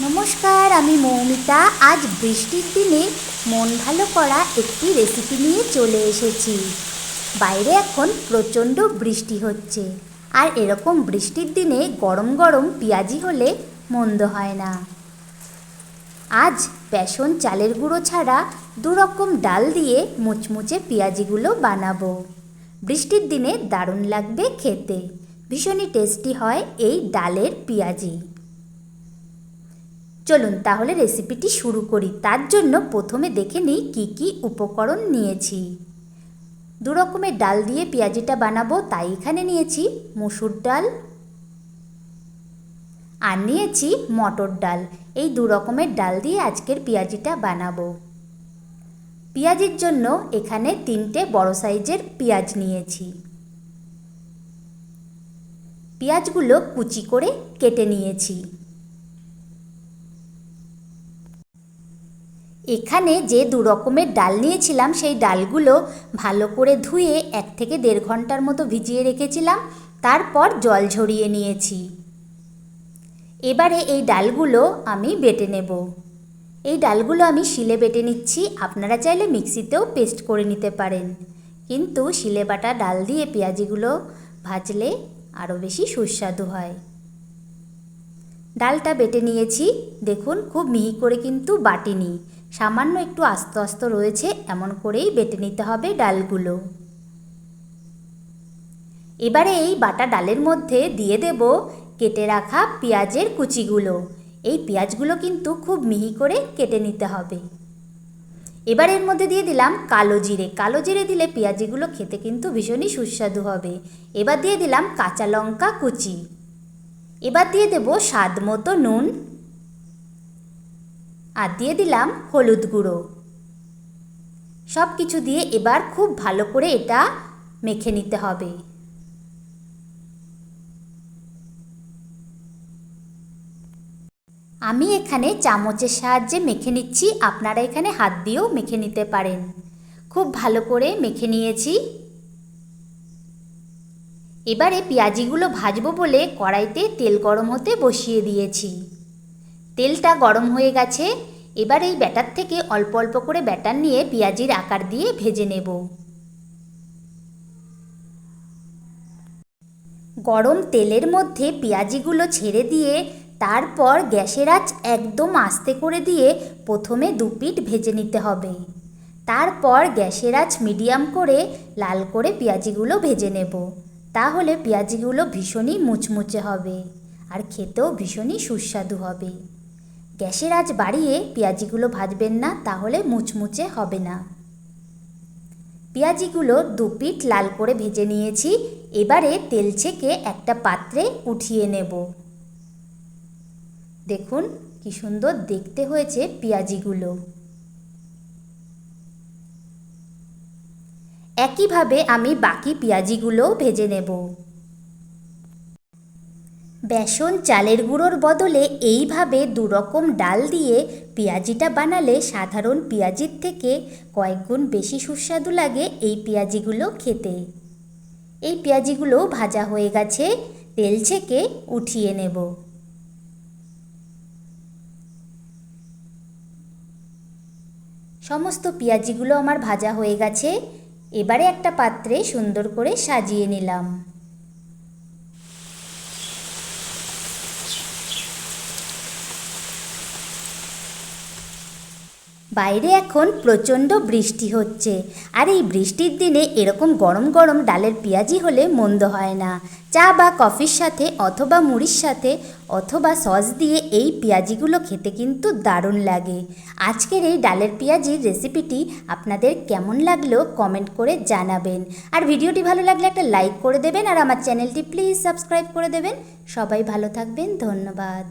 নমস্কার, আমি মৌমিতা। আজ বৃষ্টির দিনে মন ভালো করা একটি রেসিপি নিয়ে চলে এসেছি। বাইরে এখন প্রচণ্ড বৃষ্টি হচ্ছে। আর এরকম বৃষ্টির দিনে গরম গরম পেঁয়াজি হলে মন্দ হয় না। আজ বেসন, চালের গুঁড়ো ছাড়া দুরকম ডাল দিয়ে মুচমুচে পেঁয়াজিগুলো বানাবো। বৃষ্টির দিনে দারুণ লাগবে খেতে। ভীষণই টেস্টি হয় এই ডালের পেঁয়াজি। চলুন তাহলে রেসিপিটি শুরু করি। তার জন্য প্রথমে দেখে নিই কী কী উপকরণ নিয়েছি। দু রকমের ডাল দিয়ে পেঁয়াজিটা বানাবো, তাই এখানে নিয়েছি মুসুর ডাল আর নিয়েছি মটর ডাল। এই দু রকমের ডাল দিয়ে আজকের পেঁয়াজিটা বানাবো। পেঁয়াজের জন্য এখানে তিনটে বড় সাইজের পেঁয়াজ নিয়েছি। পেঁয়াজগুলো কুচি করে কেটে নিয়েছি। এখানে যে দু রকমের ডাল নিয়েছিলাম, সেই ডালগুলো ভালো করে ধুয়ে এক থেকে দেড় ঘণ্টার মতো ভিজিয়ে রেখেছিলাম। তারপর জল ঝরিয়ে নিয়েছি। এবারে এই ডালগুলো আমি বেটে নেব। এই ডালগুলো আমি শিলে বেটে নিচ্ছি। আপনারা চাইলে মিক্সিতেও পেস্ট করে নিতে পারেন। কিন্তু শিলে বাটা ডাল দিয়ে পেঁয়াজিগুলো ভাজলে আরও বেশি সুস্বাদু হয়। ডালটা বেটে নিয়েছি। দেখুন, খুব মিহি করে কিন্তু বাটিনি। সামান্য একটু আস্ত আস্ত রয়েছে, এমন করেই বেটে নিতে হবে ডালগুলো। এবারে এই বাটা ডালের মধ্যে দিয়ে দেব কেটে রাখা পেঁয়াজের কুচিগুলো। এই পেঁয়াজগুলো কিন্তু খুব মিহি করে কেটে নিতে হবে। এবার এর মধ্যে দিয়ে দিলাম কালো জিরে। কালো জিরে দিলে পেঁয়াজিগুলো খেতে কিন্তু ভীষণই সুস্বাদু হবে। এবার দিয়ে দিলাম কাঁচা লঙ্কা কুচি। এবার দিয়ে দেব স্বাদ মতো নুন। আর দিয়ে দিলাম হলুদ গুঁড়ো। সব কিছু দিয়ে এবার খুব ভালো করে এটা মেখে নিতে হবে। আমি এখানে চামচের সাহায্যে মেখে নিচ্ছি। আপনারা এখানে হাত দিয়েও মেখে নিতে পারেন। খুব ভালো করে মেখে নিয়েছি। এবারে পেঁয়াজিগুলো ভাজবো বলে কড়াইতে তেল গরম হতে বসিয়ে দিয়েছি। তেলটা গরম হয়ে গেছে, এবার এই ব্যাটার থেকে অল্প অল্প করে ব্যাটার নিয়ে পেঁয়াজির আকার দিয়ে ভেজে নেব। গরম তেলের মধ্যে পেঁয়াজিগুলো ছেড়ে দিয়ে তারপর গ্যাসের আঁচ একদম আস্তে করে দিয়ে প্রথমে দু পিঠ ভেজে নিতে হবে। তারপর গ্যাসের আঁচ মিডিয়াম করে লাল করে পেঁয়াজিগুলো ভেজে নেব। তাহলে পেঁয়াজিগুলো ভীষণই মুচমুচে হবে আর খেতেও ভীষণই সুস্বাদু হবে। গ্যাসের আজ বাড়িয়ে পেঁয়াজিগুলো ভাজবেন না, তাহলে মুচমুচে হবে না। পেঁয়াজিগুলো দু পিঠ লাল করে ভেজে নিয়েছি, এবারে তেল ছেঁকে একটা পাত্রে উঠিয়ে নেব। দেখুন কি সুন্দর দেখতে হয়েছে পেঁয়াজিগুলো। একইভাবে আমি বাকি পেঁয়াজিগুলোও ভেজে নেব। বেসন চালের গুঁড়োর বদলে এইভাবে দুরকম ডাল দিয়ে পেঁয়াজিটা বানালে সাধারণ পেঁয়াজির থেকে কয়েক গুণ বেশি সুস্বাদু লাগে এই পেঁয়াজিগুলো খেতে। এই পেঁয়াজিগুলো ভাজা হয়ে গেছে, তেল ছেঁকে উঠিয়ে নেব। সমস্ত পেঁয়াজিগুলো আমার ভাজা হয়ে গেছে এবারে একটা পাত্রে সুন্দর করে সাজিয়ে নিলাম। বাইরে এখন প্রচণ্ড বৃষ্টি হচ্ছে। আর এই বৃষ্টির দিনে এরকম গরম গরম ডালের পেঁয়াজি হলে মন্দ হয় না। চা বা কফির সাথে অথবা মুড়ির সাথে অথবা সস দিয়ে এই পেঁয়াজিগুলো খেতে কিন্তু দারুণ লাগে। আজকের এই ডালের পেঁয়াজির রেসিপিটি আপনাদের কেমন লাগল কমেন্ট করে জানাবেন। আর ভিডিওটি ভালো লাগলে একটা লাইক করে দেবেন আর আমার চ্যানেলটি প্লিজ সাবস্ক্রাইব করে দেবেন। সবাই ভালো থাকবেন, ধন্যবাদ।